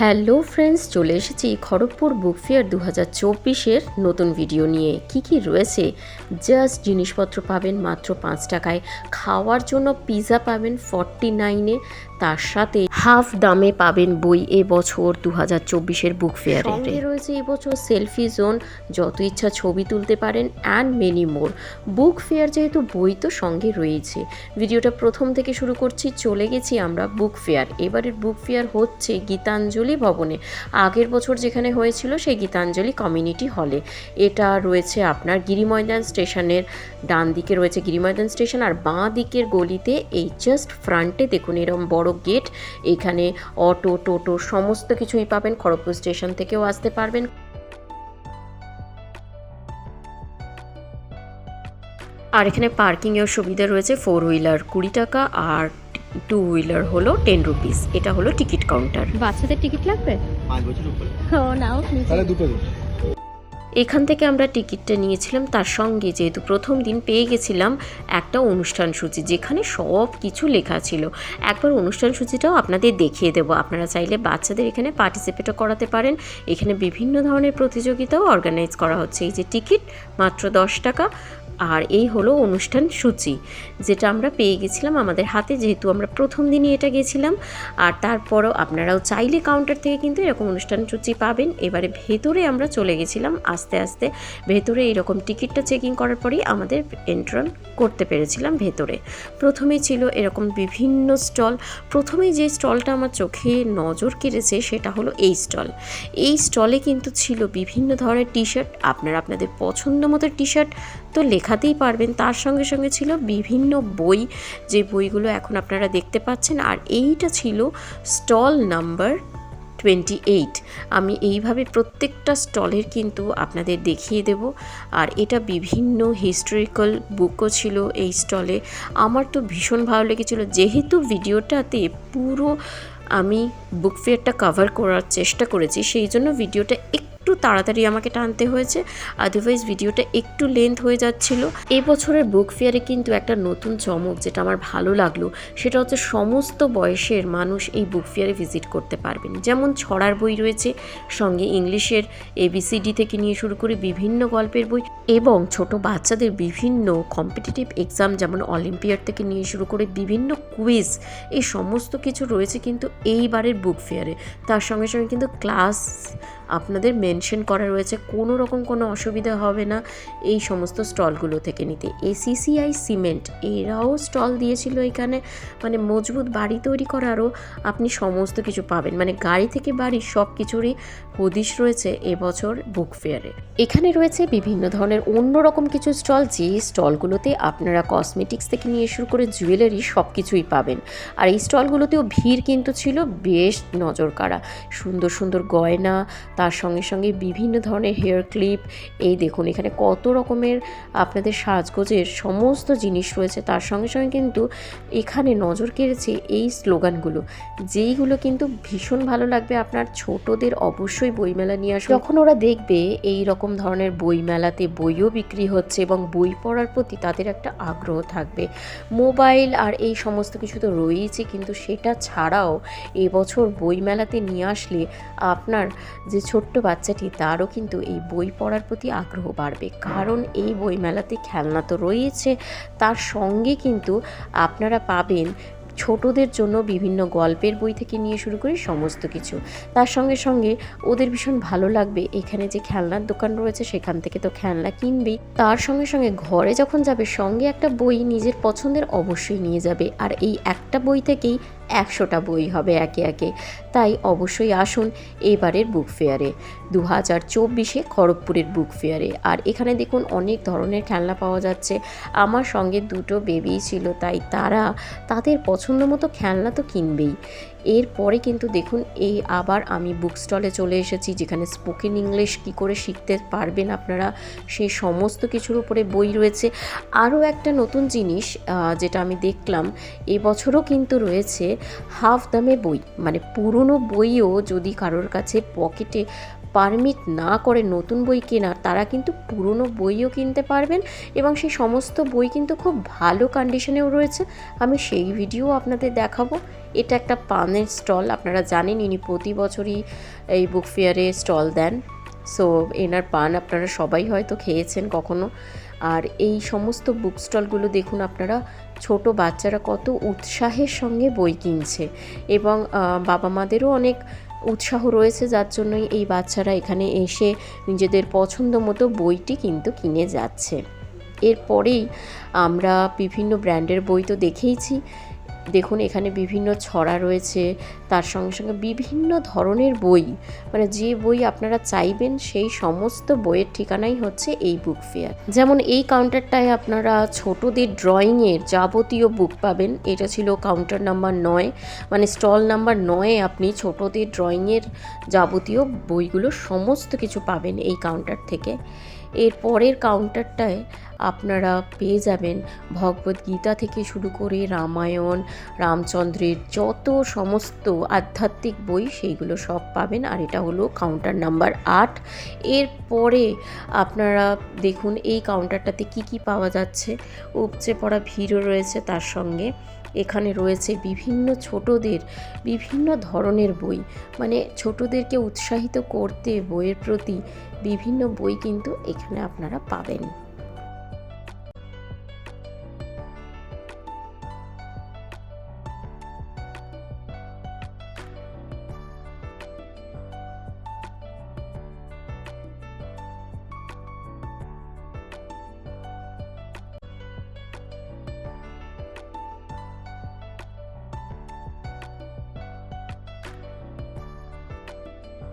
Hello friends, চলে এসেছি Kharagpur book fair দু হাজার চব্বিশের নতুন ভিডিও নিয়ে। কি কি রয়েছে? জাস্ট জিনিসপত্র পাবেন মাত্র পাঁচ টাকায়। খাওয়ার জন্য পিৎজা পাবেন ফর্টি নাইনে তার সাথে হাফ দামে পাবেন বই এবছর দু হাজার চব্বিশের বুক ফেয়ারে রয়েছে এবছর সেলফি জোন যত ইচ্ছা ছবি তুলতে পারেন and many more book fair যেহেতু বই তো সঙ্গে রয়েছে। ভিডিওটা প্রথম থেকে শুরু করছি, চলে গেছি আমরা বুক ফেয়ার এবারের বুক ফেয়ার হচ্ছে গীতাঞ্জলি ভবনে। আগের বছর যেখানে হয়েছিল সেই গীতাঞ্জলি কমিউনিটি হলে এটা রয়েছে আপনার গিরিময়দান স্টেশনের ডান দিকে রয়েছে গিরিময়দান স্টেশন, আর বাঁ দিকের গলিতে এই জাস্ট ফ্রন্টে দেখুন এরকম বড় গেট এখানে অটো টোটো সমস্ত কিছুই পাবেন। খড়গপুর স্টেশন থেকেও আসতে পারবেন। আর এখানে পার্কিংয়ের সুবিধা রয়েছে ফোর হুইলার কুড়ি টাকা আর টু হুইলার হলো টেন রুপিস এটা হলো টিকিট কাউন্টার বাচ্চাদের টিকিট লাগবে? পাঁচ বছর উপরে। ও নাও তাহলে দুটো দিন। এখান থেকে আমরা টিকিটটা নিয়েছিলাম, তার সঙ্গে যেহেতু প্রথম দিন পেয়ে গেছিলাম একটা অনুষ্ঠান সূচি, যেখানে সব কিছু লেখা ছিল। একবার অনুষ্ঠান সূচিটাও আপনাদের দেখিয়ে দেবো। আপনারা চাইলে বাচ্চাদের এখানে পার্টিসিপেটও করাতে পারেন। এখানে বিভিন্ন ধরনের প্রতিযোগিতাও অর্গানাইজ করা হচ্ছে। এই যে টিকিট, মাত্র দশ টাকা। আর এই হলো অনুষ্ঠান সূচি, যেটা আমরা পেয়ে গেছিলাম আমাদের হাতে, যেহেতু আমরা প্রথম দিনই এটা গেছিলাম। আর তারপরও আপনারাও চাইলে কাউন্টার থেকে কিন্তু এরকম অনুষ্ঠান সূচি পাবেন। এবারে ভেতরে আমরা চলে গেছিলাম আস্তে আস্তে। ভেতরে এরকম টিকিটটা চেকিং করার পরেই আমাদের এন্ট্রান করতে পেরেছিলাম ভেতরে। প্রথমেই ছিল এরকম বিভিন্ন স্টল প্রথমেই যে স্টলটা আমার চোখে নজর কেড়েছে সেটা হলো এই স্টল এই স্টলে কিন্তু ছিল বিভিন্ন ধরনের টি শার্ট আপনারা আপনাদের পছন্দ মতো টি শার্ট তো লেখাতেই পারবেন। তার সঙ্গে সঙ্গে ছিল বিভিন্ন বই। যে বইগুলো এখন আপনারা দেখতে পাচ্ছেন, আর এইটা ছিল স্টল নাম্বার টোয়েন্টি এইট। আমি এইভাবে প্রত্যেকটা স্টলের কিন্তু আপনাদের দেখিয়ে দেব। আর এটা বিভিন্ন হিস্টোরিক্যাল বুকও ছিল এই স্টলে। আমার তো ভীষণ ভালো লেগেছিল। যেহেতু ভিডিওটাতে পুরো আমি বুক ফেয়ারটা কভার করার চেষ্টা করেছি, সেই জন্য ভিডিওটা একটু তাড়াতাড়ি আমাকে টানতে হয়েছে আদারওয়াইজ ভিডিওটা একটু লেন্থ হয়ে যাচ্ছিল। এবছরের বুক ফেয়ারে কিন্তু একটা নতুন চমক যেটা আমার ভালো লাগল, সেটা হচ্ছে সমস্ত বয়সের মানুষ এই বুক ফেয়ারে ভিজিট করতে পারবেন। যেমন ছড়ার বই রয়েছে, সঙ্গে ইংলিশের এবিসিডি থেকে নিয়ে শুরু করে বিভিন্ন গল্পের বই, এবং ছোট বাচ্চাদের বিভিন্ন কম্পিটিটিভ এক্সাম যেমন অলিম্পিয়াড থেকে নিয়ে শুরু করে বিভিন্ন কুইজ এই সমস্ত কিছু রয়েছে কিন্তু এইবারের বুক ফেয়ারে তার সঙ্গে সঙ্গে কিন্তু ক্লাস আপনাদের মেনশন করা রয়েছে, কোনো রকম কোনো অসুবিধা হবে না এই সমস্ত স্টলগুলো থেকে নিতে। এসিসিআই সিমেন্ট, এরাও স্টল দিয়েছিল এখানে। মানে মজবুত বাড়ি তৈরি করারও আপনি সমস্ত কিছু পাবেন। মানে গাড়ি থেকে বাড়ি সব কিছুরই হদিশ রয়েছে এবছর বুক ফেয়ারে। এখানে রয়েছে বিভিন্ন ধরনের অন্যরকম কিছু স্টল, যে স্টলগুলোতে আপনারা কসমেটিক্স থেকে নিয়ে শুরু করে জুয়েলারি সব কিছুই পাবেন। আর এই স্টলগুলোতেও ভিড় কিন্তু ছিল, বেশ নজর কাড়া সুন্দর সুন্দর গয়না তার সঙ্গে সঙ্গে বিভিন্ন ধরনের হেয়ার ক্লিপ এই দেখুন এখানে কত রকমের আপনাদের সাজগোজের সমস্ত জিনিস রয়েছে। তার সঙ্গে সঙ্গে কিন্তু এখানে নজর কেড়েছে এই স্লোগানগুলো, যেইগুলো কিন্তু ভীষণ ভালো লাগবে আপনার ছোটদের অবশ্যই বইমেলা নিয়ে আসবে যখন ওরা দেখবে এই রকম ধরনের বইমেলাতে বইও বিক্রি হচ্ছে এবং বই পড়ার প্রতি তাদের একটা আগ্রহ থাকবে। মোবাইল আর এই সমস্ত কিছু তো রয়েইছে, কিন্তু সেটা ছাড়াও এবছর বইমেলাতে নিয়ে আসলে আপনার যে ছোট্ট বাচ্চাটি তারও কিন্তু এই বই পড়ার প্রতি আগ্রহ বাড়বে। কারণ এই বইমেলাতে খেলনা তো রয়েছে। তার সঙ্গে কিন্তু আপনারা পাবেন ছোটদের জন্য বিভিন্ন গল্পের বই থেকে নিয়ে শুরু করে সমস্ত কিছু। তার সঙ্গে সঙ্গে ওদের ভীষণ ভালো লাগবে। এখানে যে খেলনার দোকান রয়েছে, সেখান থেকে তো খেলনা কিনবেই। তার সঙ্গে সঙ্গে ঘরে যখন যাবে, সঙ্গে একটা বই নিজের পছন্দের অবশ্যই নিয়ে যাবে। আর এই একটা বই থেকেই একশোটা বই হবে একে একে। তাই অবশ্যই আসুন এবারের বুক ফেয়ারে। দু হাজার চব্বিশে খড়গপুরের বুক ফেয়ারে। আর এখানে দেখুন অনেক ধরনের খেলনা পাওয়া যাচ্ছে। আমার সঙ্গে দুটো বেবি ছিল, তাই তারা তাদের পছন্দ মতো খেলনা তো কিনবেই। এরপরে কিন্তু দেখুন, এই আবার আমি বুক স্টলে চলে এসেছি, যেখানে স্পোকেন ইংলিশ কি করে শিখতে পারবেন আপনারা, সেই সমস্ত কিছুর উপরে বই রয়েছে। আরও একটা নতুন জিনিস যেটা আমি দেখলাম এবছরও কিন্তু রয়েছে হাফ দামে বই মানে পুরনো বইও যদি কারোর কাছে পকেটে পারমিট না করে নতুন বই কেনার, তারা কিন্তু পুরনো বইও কিনতে পারবেন এবং সেই সমস্ত বই কিন্তু খুব ভালো কন্ডিশনেও রয়েছে। আমি সেই ভিডিও আপনাদের দেখাবো। এটা একটা পানের স্টল, আপনারা জানেন ইনি প্রতি বছরই এই বুক ফেয়ারে স্টল দেন। সো এনার পান আপনারা সবাই হয়তো খেয়েছেন কখনো। আর এই সমস্ত বুক স্টলগুলো দেখুন আপনারা, ছোট বাচ্চারা কত উৎসাহের সঙ্গে বই কিনছে। এবং বাবা মাদেরও অনেক উৎসাহ রয়েছে যার জন্যই এই বাচ্চারা এখানে এসে নিজেদের পছন্দ মতো বইটি কিন্তু কিনে যাচ্ছে। এরপরেই আমরা বিভিন্ন ব্র্যান্ডের বই তো দেখেইছি। দেখুন, এখানে বিভিন্ন ছড়া রয়েছে, তার সঙ্গে সঙ্গে বিভিন্ন ধরনের বই। মানে যে বই আপনারা চাইবেন, সেই সমস্ত বইয়ের ঠিকানাই হচ্ছে এই বুক ফেয়ার যেমন এই কাউন্টারটায় আপনারা ছোটদের ড্রয়িংয়ের যাবতীয় বুক পাবেন। এটা ছিল কাউন্টার নাম্বার নয়। মানে স্টল নাম্বার নয়ে আপনি ছোটদের ড্রয়িংয়ের যাবতীয় বইগুলো সমস্ত কিছু পাবেন এই কাউন্টার থেকে। এর পরের কাউন্টারটায় আপনারা পেয়ে যাবেন ভগবত গীতা থেকে শুরু করে রামায়ণ, রামচন্দ্রের যত সমস্ত আধ্যাত্মিক বই সেইগুলো সব পাবেন। আর এটা হলো কাউন্টার নাম্বার আট। এরপরে আপনারা দেখুন এই কাউন্টারটাতে কি কি পাওয়া যাচ্ছে। উপচে পড়া ভিড়ও রয়েছে তার সঙ্গে। এখানে রয়েছে বিভিন্ন ছোটদের বিভিন্ন ধরনের বই। মানে ছোটদেরকে উৎসাহিত করতে বইয়ের প্রতি বিভিন্ন বই কিন্তু এখানে আপনারা পাবেন।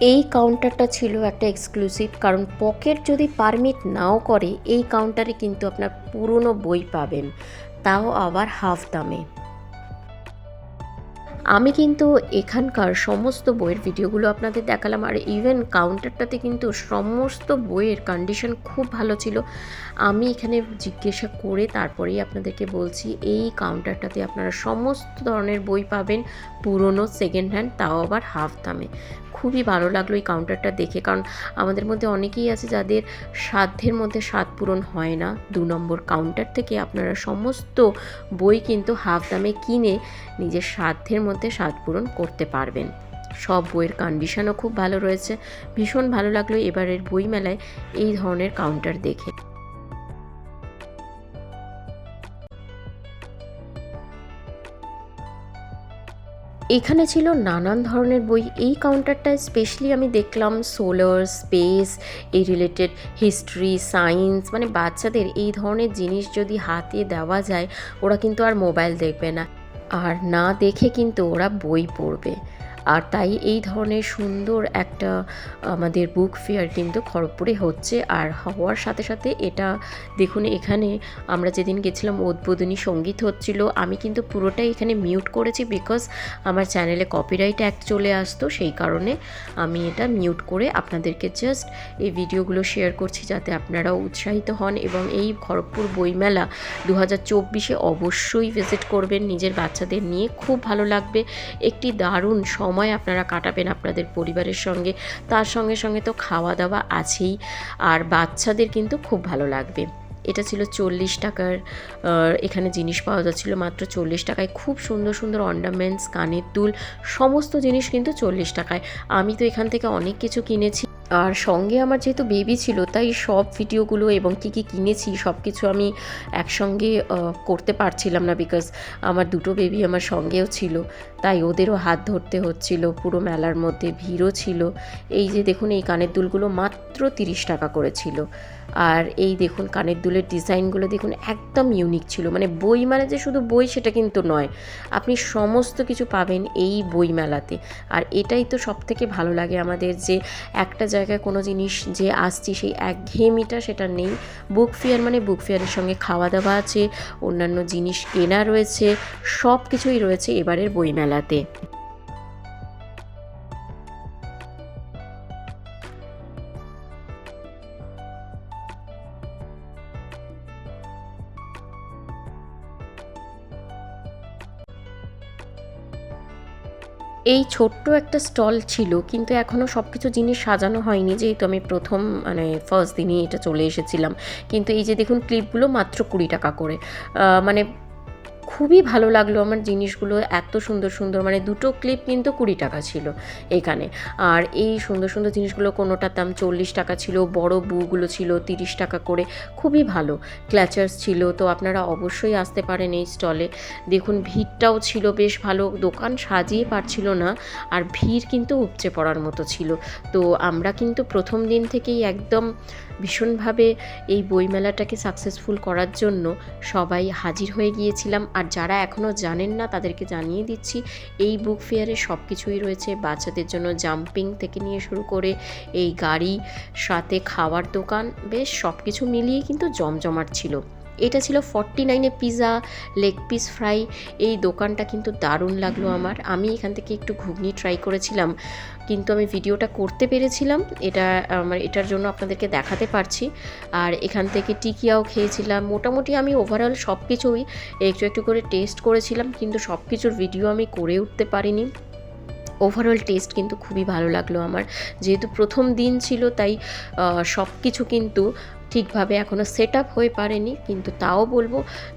এই কাউন্টারটা ছিল একটা এক্সক্লুসিভ কারণ পকেট যদি পারমিট নাও করে, এই কাউন্টারে কিন্তু আপনার পুরনো বই পাবেন। তাও আবার হাফ দামে। আমি কিন্তু এখানকার সমস্ত বইয়ের ভিডিওগুলো আপনাদের দেখালাম, আর ইভেন কাউন্টারটাতে কিন্তু সমস্ত বইয়ের কন্ডিশন খুব ভালো ছিল। আমি এখানে জিজ্ঞাসা করে তারপরেই আপনাদেরকে বলছি, এই কাউন্টারটাতে আপনারা সমস্ত ধরনের বই পাবেন, পুরনো সেকেন্ড হ্যান্ড তাও আবার হাফ দামে। খুবই ভালো লাগল এই কাউন্টারটা দেখে। কারণ আমাদের মধ্যে অনেকেই আছে যাদের সাধ্যের মধ্যে স্বাদ পূরণ হয় না। দু নম্বর কাউন্টার থেকে আপনারা সমস্ত বই কিন্তু হাফ দামে কিনে নিজের সাধ্যের মধ্যে স্বাদ পূরণ করতে পারবেন। সব বইয়ের কন্ডিশনও খুব ভালো রয়েছে। ভীষণ ভালো লাগল এবারের বই মেলায় এই ধরনের কাউন্টার দেখে। এখানে ছিল নানান ধরনের বই। এই কাউন্টারটায় স্পেশালি আমি দেখলাম সোলার স্পেস এই রিলেটেড হিস্ট্রি সায়েন্স মানে বাচ্চাদের এই ধরনের জিনিস যদি হাতে দেওয়া যায়, ওরা কিন্তু আর মোবাইল দেখবে না। আর না দেখে কিন্তু ওরা বই পড়বে। আর তাই এই ধরনের সুন্দর একটা, আমাদের বুক ফেয়ার কিন্তু খড়গপুরে হচ্ছে। আর হওয়ার সাথে সাথে এটা দেখুন এখানে আমরা যেদিন গেছিলাম উদ্বোধনী সংগীত হচ্ছিল, আমি কিন্তু পুরোটাই এখানে মিউট করেছি বিকজ আমার চ্যানেলে কপিরাইট অ্যাক্ট চলে আসতো, সেই কারণে আমি এটা মিউট করে আপনাদেরকে জাস্ট এই ভিডিওগুলো শেয়ার করছি যাতে আপনারাও উৎসাহিত হন এবং এই খড়গপুর বইমেলা দু হাজার চব্বিশে অবশ্যই ভিজিট করবেন নিজের বাচ্চাদের নিয়ে। খুব ভালো লাগবে, একটি দারুণ সময় আপনারা কাটাবেন আপনাদের পরিবারের সঙ্গে, তার সঙ্গে সঙ্গে তো খাওয়া দাওয়া আছেই, আর বাচ্চাদের কিন্তু খুব ভালো লাগবে। এটা ছিল চল্লিশ টাকার এখানে জিনিস পাওয়া যাচ্ছিল মাত্র চল্লিশ টাকায়। খুব সুন্দর সুন্দর অর্নামেন্টস, কানের দুল, সমস্ত জিনিস কিন্তু চল্লিশ টাকায়। আমি তো এখান থেকে অনেক কিছু কিনেছি। আর সঙ্গে আমার যেহেতু বেবি ছিল, তাই সব ভিডিওগুলো এবং কী কী কিনেছি সব কিছু আমি একসঙ্গে করতে পারছিলাম না বিকজ আমার দুটো বেবি আমার সঙ্গেও ছিল, তাই ওদেরও হাত ধরতে হচ্ছিল, পুরো মেলার মধ্যে ভিড়ও ছিল। এই যে দেখুন, এই কানের দুলগুলো মাত্র তিরিশ টাকা করেছিল আর এই দেখুন কানের দুলের ডিজাইনগুলো দেখুন একদম ইউনিক ছিল। মানে বই মানে যে শুধু বই সেটা কিন্তু নয়। আপনি সমস্ত কিছু পাবেন এই বই মেলাতে। আর এটাই তো সব থেকে ভালো লাগে আমাদের যে একটা জায়গায় কোনো জিনিস যে আসছি সেই একঘেয়েমিটা সেটা নেই। বুক ফেয়ার মানে বুক ফেয়ারের সঙ্গে খাওয়া দাওয়া আছে, অন্যান্য জিনিস কেনা রয়েছে সব কিছুই রয়েছে এবারের বই এই ছোট্ট একটা স্টল ছিল, কিন্তু এখনও সব কিছু জিনিস সাজানো হয়নি, যেহেতু আমি প্রথম মানে ফার্স্ট দিনই এটা চলে এসেছিলাম। কিন্তু এই যে দেখুন ক্লিপগুলো মাত্র কুড়ি টাকা করে। মানে খুবই ভালো লাগল আমার জিনিসগুলো, এত সুন্দর সুন্দর মানে দুটো ক্লিপ কিন্তু কুড়ি টাকা ছিল এখানে। আর এই সুন্দর সুন্দর জিনিসগুলো কোনোটার দাম চল্লিশ টাকা ছিল, বড় বুগুলো ছিল তিরিশ টাকা করে, খুবই ভালো। ক্ল্যাচার্স ছিল, তো আপনারা অবশ্যই আসতে পারেন এই স্টলে দেখুন, ভিড়টাও ছিল বেশ ভালো, দোকান সাজিয়ে পারছিল না, আর ভিড় কিন্তু উপচে পড়ার মতো ছিল। তো আমরা কিন্তু প্রথম দিন থেকেই একদম ভীষণভাবে এই বইমেলাটাকে সাকসেসফুল করার জন্য সবাই হাজির হয়ে গিয়েছিলাম। আর যারা এখনও জানেন না, তাদেরকে জানিয়ে দিচ্ছি, এই বুক ফেয়ারে সব কিছুই রয়েছে। বাচ্চাদের জন্য জাম্পিং থেকে নিয়ে শুরু করে এই গাড়ি সাথে খাওয়ার দোকান, বেশ সব কিছু মিলিয়ে কিন্তু জমজমাট ছিল। এটা ছিল ফর্টি নাইনে পিৎজা লেগ পিস ফ্রাই এই দোকানটা কিন্তু দারুণ লাগল আমার। আমি এখান থেকে একটু ঘুগনি ট্রাই করেছিলাম, কিন্তু আমি ভিডিওটা করতে পেরেছিলাম। এটা আমার, এটার জন্য আপনাদেরকে দেখাতে পারছি। আর এখান থেকে টিকিয়াও খেয়েছিলাম। মোটামুটি আমি ওভারঅল সব কিছুই একটু একটু করে টেস্ট করেছিলাম, কিন্তু সব কিছুর ভিডিও আমি করে উঠতে পারিনি। ওভারঅল টেস্ট কিন্তু খুবই ভালো লাগল আমার। যেহেতু প্রথম দিন ছিল, তাই সব কিছু কিন্তু ঠিকভাবে এখনও সেট আপ হয়ে পারেনি, কিন্তু তাও বলব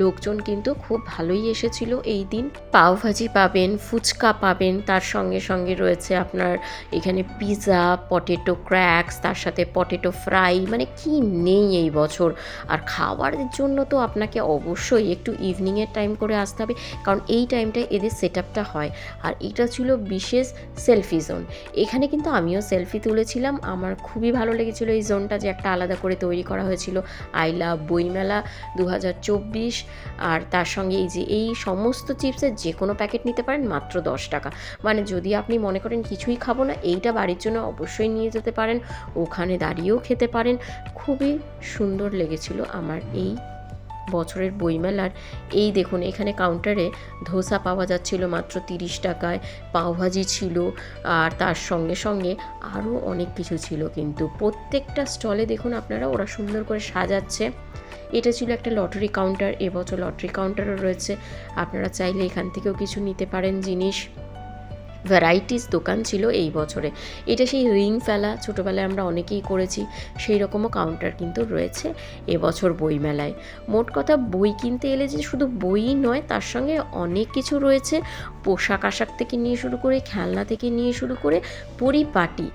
লোকজন কিন্তু খুব ভালোই এসেছিল এই দিন। পাওভাজি পাবেন, ফুচকা পাবেন, তার সঙ্গে সঙ্গে রয়েছে আপনার এখানে পিৎজা পটেটো ক্র্যাক্স তার সাথে পটেটো ফ্রাই মানে কি নেই এই বছর। আর খাওয়ারের জন্য তো আপনাকে অবশ্যই একটু ইভিনিংয়ের টাইম করে আসতে হবে, কারণ এই টাইমটায় এদের সেট আপটা হয়। আর এটা ছিল বিশেষ সেলফি জোন এখানে কিন্তু আমিও সেলফি তুলেছিলাম, আমার খুবই ভালো লেগেছিলো এই জোনটা যে একটা আলাদা করে তৈরি করা। হয়েছিল আই লাভ বইমেলা দু হাজার চব্বিশ। আর তার সঙ্গে এই যে এই সমস্ত চিপসের যে কোনো প্যাকেট নিতে পারেন মাত্র দশ টাকা। মানে যদি আপনি মনে করেন কিছুই খাব না, এইটা বাড়ির জন্য অবশ্যই নিয়ে যেতে পারেন। ওখানে দাঁড়িয়েও খেতে পারেন। খুবই সুন্দর লেগেছিল আমার এই বছরের বইমেলার। এই দেখুন, এখানে কাউন্টারে ধোসা পাওয়া যাচ্ছিল মাত্র তিরিশ টাকায়, পাওভাজি ছিল, আর তার সঙ্গে সঙ্গে আরও অনেক কিছু ছিল কিন্তু। প্রত্যেকটা স্টলে দেখুন আপনারা, ওরা সুন্দর করে সাজাচ্ছে। এটা ছিল একটা লটারি কাউন্টার এবছর লটারি কাউন্টারও রয়েছে। আপনারা চাইলে এখান থেকেও কিছু নিতে পারেন জিনিস। ভ্যারাইটিস দোকান ছিল এই বছরে। এটা সেই রিং ফেলা, ছোটোবেলায় আমরা অনেকেই করেছি সেই রকমও কাউন্টার কিন্তু রয়েছে এবছর বইমেলায়। মোট কথা বই কিনতে এলে যে শুধু বইই নয়, তার সঙ্গে অনেক কিছু রয়েছে। পোশাক আশাক থেকে নিয়ে শুরু করে, খেলনা থেকে নিয়ে শুরু করে, পরিপাটি।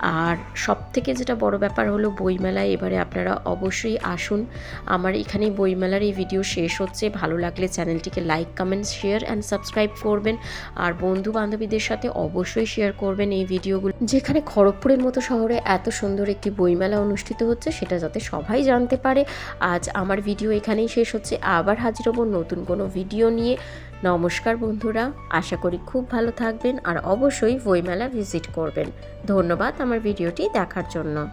আর সব থেকে যেটা বড় ব্যাপার হলো বইমেলায় এবারে আপনারা অবশ্যই আসুন। আমার এখানেই বইমেলার এই ভিডিও শেষ হচ্ছে। ভালো লাগলে চ্যানেলটিকে like, comment, share and subscribe করবেন। আর বন্ধু বান্ধবীদের সাথে অবশ্যই শেয়ার করবেন এই ভিডিওগুলো। যেখানে খড়গপুরের মতো শহরে এত সুন্দর একটি বইমেলা অনুষ্ঠিত হচ্ছে, সেটা যাতে সবাই জানতে পারে। আজ আমার ভিডিও এখানেই শেষ হচ্ছে। আবার হাজির হব নতুন কোনো ভিডিও নিয়ে। নমস্কার বন্ধুরা, আশা করি খুব ভালো থাকবেন আর অবশ্যই বইমেলা ভিজিট করবেন। ধন্যবাদ আমার ভিডিওটি দেখার জন্য।